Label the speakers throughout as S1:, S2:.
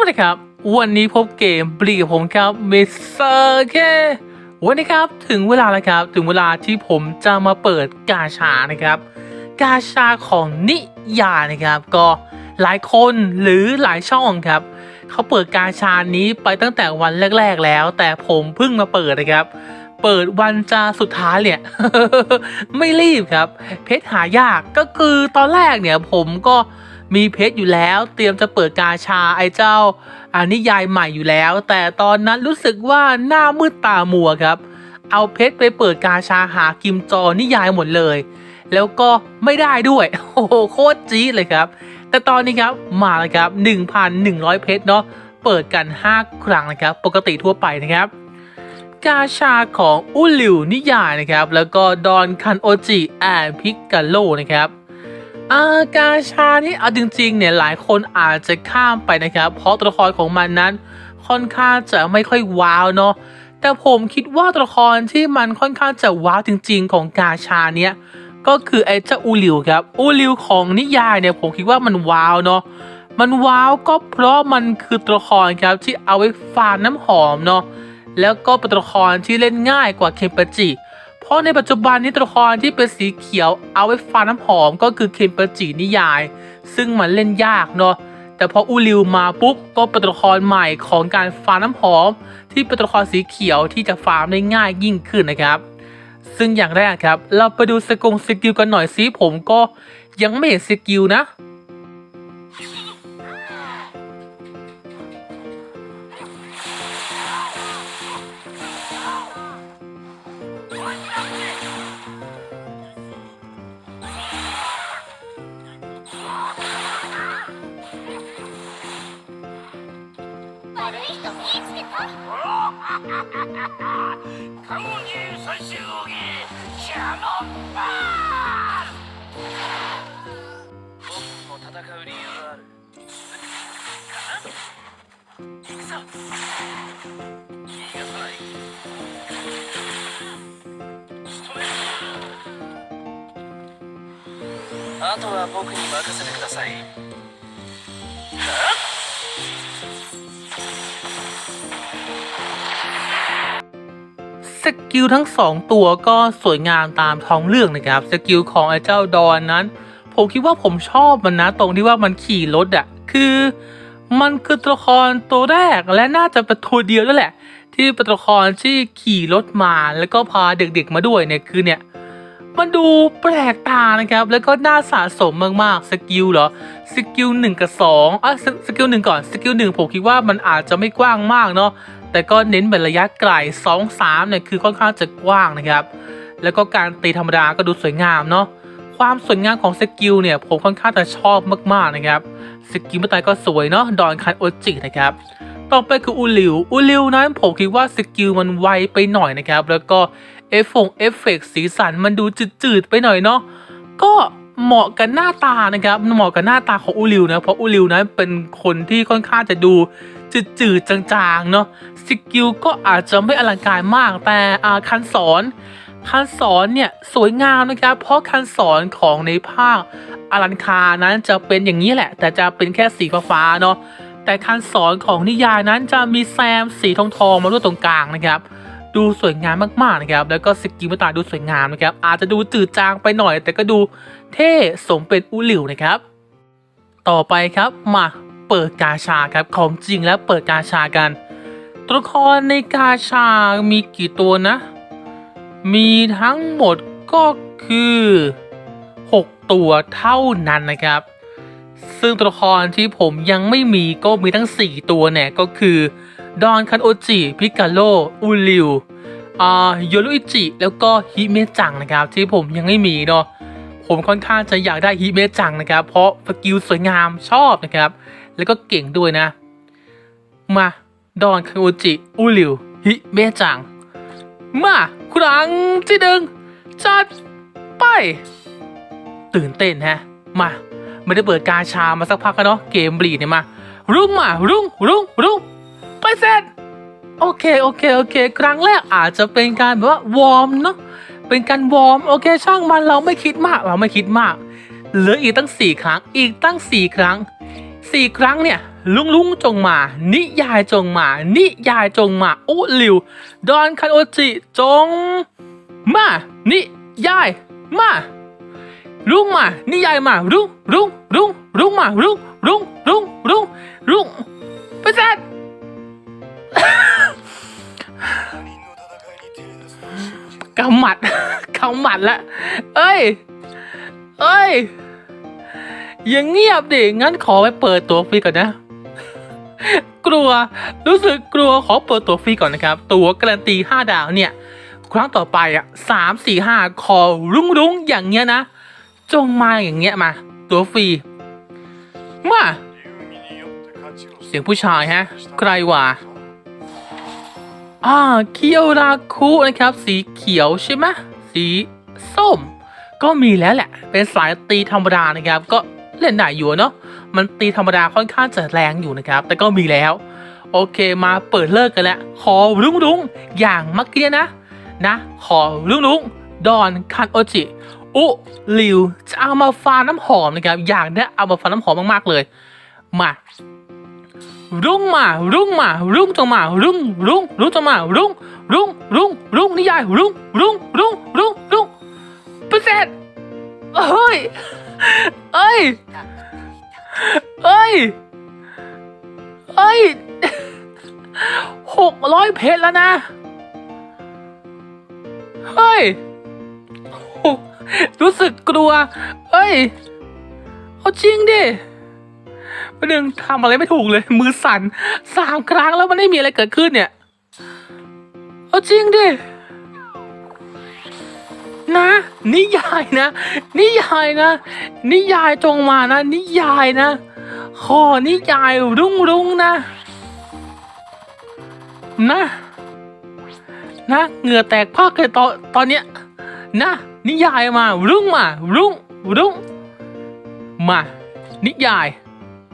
S1: วัสดีครับ วันนี้พบเกมบลีกับผมครับมิสเตอร์เควันนี้ครับถึงเวลาแล้วครับ ถึงเวลาที่ผมจะมาเปิดกาชานะครับ กาชาของนิยานะครับ ก็หลายคนหรือหลายช่องครับเขาเปิดกาชานี้ไปตั้งแต่วันแรก ๆ แล้ว แต่ผมเพิ่งมาเปิดนะครับ เปิดวันจะสุดท้ายเนี่ยไม่รีบครับ เพชรหายากก็คือตอนแรกเนี่ยผมก็ มีเพชรอยู่แล้ว เตรียมจะเปิดกาชาไอ้เจ้าอานิยายใหม่อยู่แล้ว แต่ตอนนั้นรู้สึกว่าหน้ามืดตามัวครับ เอาเพชรไปเปิดกาชาหากิมจอนิยายหมดเลย แล้วก็ไม่ได้ด้วย โอ้โหโคตรจี๊ดเลยครับ แต่ตอนนี้ครับมาแล้วครับ 1,100 เพชรเนาะเปิดกัน 5 ครั้งนะครับ ปกติทั่วไปนะครับกาชาของอุลิวนิยายนะครับ แล้วก็ดอนคันโอจิแอนพิกาโลนะครับ อากาชานี่เอาจริงๆเนี่ยหลายคนอาจจะข้ามไปนะครับ เพราะตัวละครของมันนั้นค่อนข้างจะไม่ค่อยว้าวเนาะแต่ผมคิดว่าตัวละครที่มันค่อนข้างจะว้าวจริง ๆ ของกาชาเนี้ยก็คือไอ้เจ้าอูลิวครับอูลิวของนิยายเนี่ยผมคิดว่ามันว้าวเนาะมันว้าวก็เพราะมันคือตัวละครครับที่เอาไว้ฟาดน้ำหอมเนาะแล้วก็เป็นตัวละครที่เล่นง่ายกว่าเคมปจิ เพราะในปัจจุบันนี้ตัวละครที่เป็นสีเขียวเอาไว้ฟันน้ำหอมก็คือเคมเปจินิยาย ซึ่งมันเล่นยากเนาะแต่พออูริวมาปุ๊บก็เป็นตัวละครใหม่ของการฟาร์มน้ำหอม ที่เป็นตัวละครสีเขียวที่จะฟาร์มได้ง่ายยิ่งขึ้นนะครับ ซึ่งอย่างแรกครับ เราไปดูสกงสกิลกันหน่อยสิผมก็ยังไม่เห็นสกิลนะ
S2: あるかな行くぞ逃がさない仕留めるあとは僕に任せてください。
S1: สกิลทั้งสองตัวก็สวยงามตามท้องเรื่องนะครับ สกิลของไอ้เจ้าดอนนั้น ผมคิดว่าผมชอบมันนะตรงที่ว่ามันขี่รถอะคือมันคือตัวละครตัวแรกและน่าจะเป็นตัวเดียวด้วยแหละ ที่เป็นตัวละครที่ขี่รถมาแล้วก็พาเด็กๆมาด้วยเนี่ยคือเนี่ยมันดูแปลกตานะครับ แล้วก็น่าสะสมมากๆ สกิลเหรอ สกิลหนึ่งกับสองอะสสกิลหนึ่งก่อน สกิลหนึ่งผมคิดว่ามันอาจจะไม่กว้างมากเนาะ แต่ก็เน้นเป็นระยะไกลสองสามเนี่ยคือค่อนข้างจะกว้างนะครับ แล้วก็การตีธรรมดาก็ดูสวยงามเนาะความสวยงามของสกิลเนี่ยผมค่อนข้างจะชอบมากๆนะครับสกิลเมตายก็สวยเนาะดอนคันโอจินะครับต่อไปคืออูลิวอูลิวนั้นผมคิดว่าสกิลมันไวไปหน่อยนะครับ แล้วก็เอฟฟงเอฟเฟกต์สีสันมันดูจืดๆไปหน่อยเนาะก็เหมาะกับหน้าตานะครับเหมาะกับหน้าตาของอูริวนะเพราะอูริวนั้นเป็นคนที่ค่อนข้างจะดู จืดๆจางๆเนาะสกิลก็อาจจะไม่อลังการมากแต่คันสอนคันสอนเนี่ยสวยงามนะครับ เพราะคันสอนของในภาคอลันคานั้นจะเป็นอย่างนี้แหละ แต่จะเป็นแค่สีฟ้าเนาะแต่คันสอนของนิยายนั้นจะมีแซมสีทองทองๆมาด้วยตรงกลางนะครับ ดูสวยงามมากๆนะครับ แล้วก็สกิลมตาดูสวยงามนะครับ อาจจะดูจืดจางไปหน่อย แต่ก็ดูเท่สมเป็นอุหลิวนะครับ ต่อไปครับมา เปิดกาชาครับของจริงแล้วเปิดกาชากัน ตัวละครในกาชามีกี่ตัวนะ มีทั้งหมดก็คือ 6 ตัวเท่านั้นนะครับ ซึ่งตัวละครที่ผมยังไม่มีก็มีทั้ง 4 ตัวเนี่ยก็คือดอนคันโอจิพิกาโลอูริวอ่าโยรุอิจิแล้วก็ฮิเมจังนะครับ ที่ผมยังไม่มีเนาะผมค่อนข้างจะอยากได้ฮิเมจังนะครับ เพราะสกิลสวยงามชอบนะครับ แล้วก็เก่งด้วยนะ มาดอนคันโอจิอูริวฮิเมจัง มาครั้งที่หนึ่งจัดไป ตื่นเต้นฮะ มาไม่ได้เปิดกาชามาสักพักแล้วเนาะเกมบลีดเนี่ยมา รุ่งมา รุ่งรุ่งรุ่งไปเสร็จโอเค โอเค โอเค ครั้งแรกอาจจะเป็นการแบบว่าวอร์มเนาะเป็นการวอร์มโอเคช่างมันเราไม่คิดมากเราไม่คิดมาก เหลืออีกตั้งสี่ครั้ง อีกตั้งสี่ครั้ง 14 ครั้งเนี่ยลุงลุงจงมา นิยายจงมา นิยายจงมาอุลิว ดอนคันโอจิจง มา นิยาย มาลุงมา นิยายมาลุงลุงลุงลุงมาลุงลุงลุงลุงลุงประ
S2: จัด
S1: กำหมัดกำหมัดละ เอ้ย เอ้ย อย่างเงียบดิ งั้นขอไปเปิดตัวฟรีก่อนนะ กลัว รู้สึกกลัวขอเปิดตัวฟรีก่อนนะครับ ตัวการันตี 5 ดาวเนี่ย ครั้งต่อไปอะสามสี่ห้าขอรุ้งรุ้งอย่างเงี้ยนะ จงมาอย่างเงี้ยมา ตัวฟรี มา เสียงผู้ชายฮะ ใครวะอ่าเคียวราคูนะครับ สีเขียวใช่ไหมสีส้ม ก็มีแล้วแหละ เป็นสายตีธรรมดานะครับ ก็ เล่นได้อยู่เนาะมันตีธรรมดาค่อนข้างจะแรงอยู่นะครับ แต่ก็มีแล้ว โอเคมาเปิดเลิกกันแล้วขอรุ้งรุ้งๆอย่างเมื่อกี้นะนะ ขอรุ้งรุ้งๆดอนคันโอจิอุลิวจะเอามาฟาน้ำหอมนะครับ อยากได้เอามาฟาน้ำหอมมากๆเลย มารุ่งมา รุ่งมา รุ่งจงมา รุ่ง รุ่ง รุ่งจงมา รุ่ง รุ่ง รุ่ง รุ่งนิยาย รุ่ง รุ่ง รุ่ง รุ่ง รุ่งเปอร์เซ็นต์เฮ้ย เอ้ย เอ้ย เอ้ยหกร้อยเพชรแล้วนะ เฮ้ย รู้สึกกลัว เอ้ย เอาจริงดิประเด็นงทำอะไรไม่ถูกเลย มือสั่นสามครั้งแล้วมันไม่มีอะไรเกิดขึ้นเนี่ย เอาจริงดิ นะ นิยายนะ นิยายนะ นิยายจงมานะ นิยายนะ ขอนิยายรุ่งรุ่งนะ นะ นะเหงื่อแตกพากเลยตอนตอนเนี้ยนะ นิยายมารุ่งมา รุ่งรุ่งมา นิยาย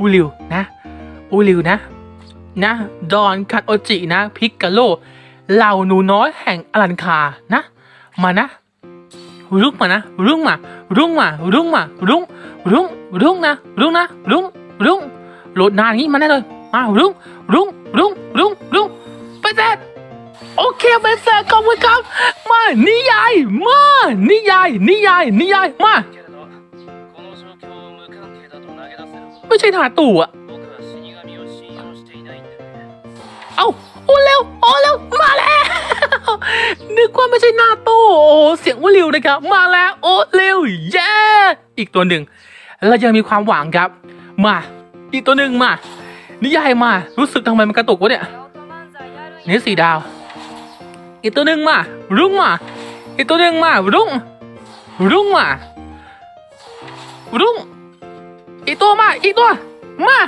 S1: อูริวนะอูริวนะ นะ ดอนคันโอจินะ พิกกาโลเหล่าหนูน้อยแห่งอลันคานะ มานะ รุ้งมานะ รุ้งมา รุ้งมา รุ้งมา รุ้ง รุ้ง รุ้งนะ รุ้งนะ รุ้ง รุ้ง โหลดนานงี้มาแน่เลยมารุ้ง รุ้ง รุ้ง รุ้ง รุ้ง ไปเสร็จโอเคไปเสร็จขอบคุณครับ มานิยาย มานิยาย นิยาย นิยาย มา ไม่ใช่ถาตู่อะเอ้าโอ้เร็วโอ้เร็วมาแล้ว ว่าเร็วนะครับ มาแล้วโอ้เร็วเย้อีกตัวหนึ่งเรายังมีความหวังครับ มาอีกตัวหนึ่งมา นิยายมา รู้สึกทำไมมันกระตุกวะเนี่ยนี่สี่ดาว อีกตัวหนึ่งมา รุ่งมา อีกตัวหนึ่งมา รุ่ง รุ่งมา รุ่ง อีกตัวมา อีกตัว มา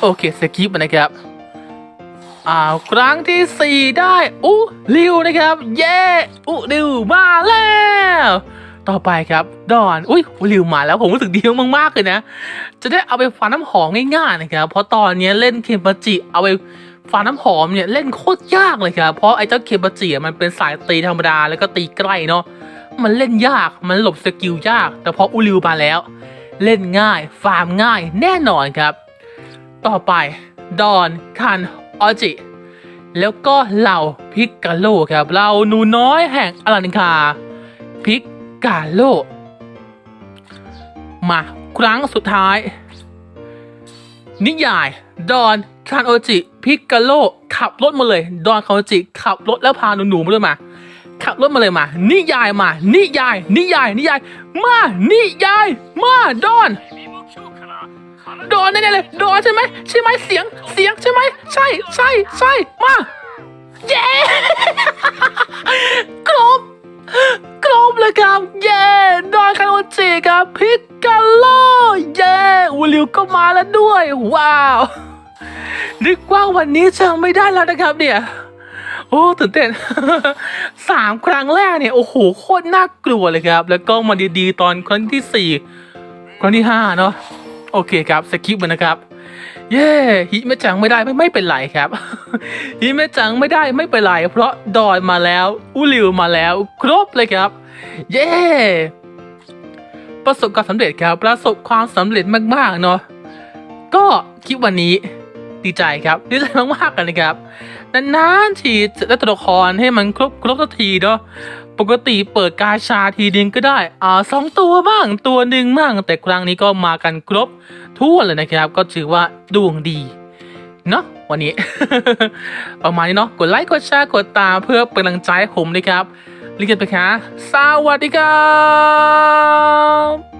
S1: โอเคสกิปนะครับ อ้าวครั้งที่สี่ได้อุลิวนะครับ เย้อุลิวมาแล้ว ต่อไปครับดอนอุ้ยอุลิวมาแล้วผมรู้สึกดีมากๆเลยนะ จะได้เอาไปฟันน้ำหอมง่ายๆนะครับเพราะตอนนี้เล่นเคมปาจิเอาไปฟันน้ำหอมเนี่ยเล่นโคตรยากเลยครับเพราะไอ้เจ้าเคมปาจิมันเป็นสายตีธรรมดาแล้วก็ตีใกล้เนาะมันเล่นยากมันหลบสกิลยาก แต่พออุลิวมาแล้ว เล่นง่ายฟาร์มง่ายแน่นอนครับ ต่อไปดอนคัน ออจิ แล้วก็เหล่าพิกกาโลครับเหล่าหนูน้อยแห่งอลันคา พิกกาโล มาครั้งสุดท้าย นิยาย ดอนคานโอจิพิกกาโล ขับรถมาเลย ดอนคานโอจิขับรถแล้วพาหนูๆมาด้วยมาขับรถมาเลยมา นิยายมา นิยาย นิยาย นิยาย มา นิยาย มา ดอน โดนแน่ๆเลย โดนใช่ไหมใช่ไหมเสียง เสียงใช่ไหม ใช่ ใช่ ใช่ มา เย้ครบครบเลยครับ เย้ดอนคาโนจิครับ พิกกาโล เย้อูริวก็มาแล้วด้วย ว้าว นึกว่าวันนี้จะไม่ได้แล้วนะครับเนี่ยโอ้ตื่นเต้นสามครั้งแรกเนี่ย โอ้โห โคตรน่ากลัวเลยครับ แล้วก็มาดีๆ ตอนครั้งที่สี่ครั้งที่ห้าเนาะ โอเคครับสกิปมันนะครับ เย้ฮิเมจังไม่ได้ไม่ไม่เป็นไรครับฮิเมจังไม่ได้ไม่เป็นไร เพราะดอนมาแล้วอุลิวมาแล้ว ครบเลยครับ เย้ประสบความสำเร็จครับ ประสบความสำเร็จมากๆเนาะก็คลิปวันนี้ดีใจครับดีใจมากๆกันนะครับ นานๆทีจะได้ตัวละครให้มันครบครบสักทีเนาะปกติเปิดกาชาทีนึงก็ได้อ่าสองตัวบ้างตัวหนึ่งบ้างแต่ครั้งนี้ก็มากันครบทั่วเลยนะครับ ก็ถือว่าดวงดีเนาะวันนี้ ประมาณนี้เนาะกดไลค์กดแชร์กดตามเพื่อเป็นกำลังใจให้ผมนะครับลิขิตไปค่ะสวัสดีครับ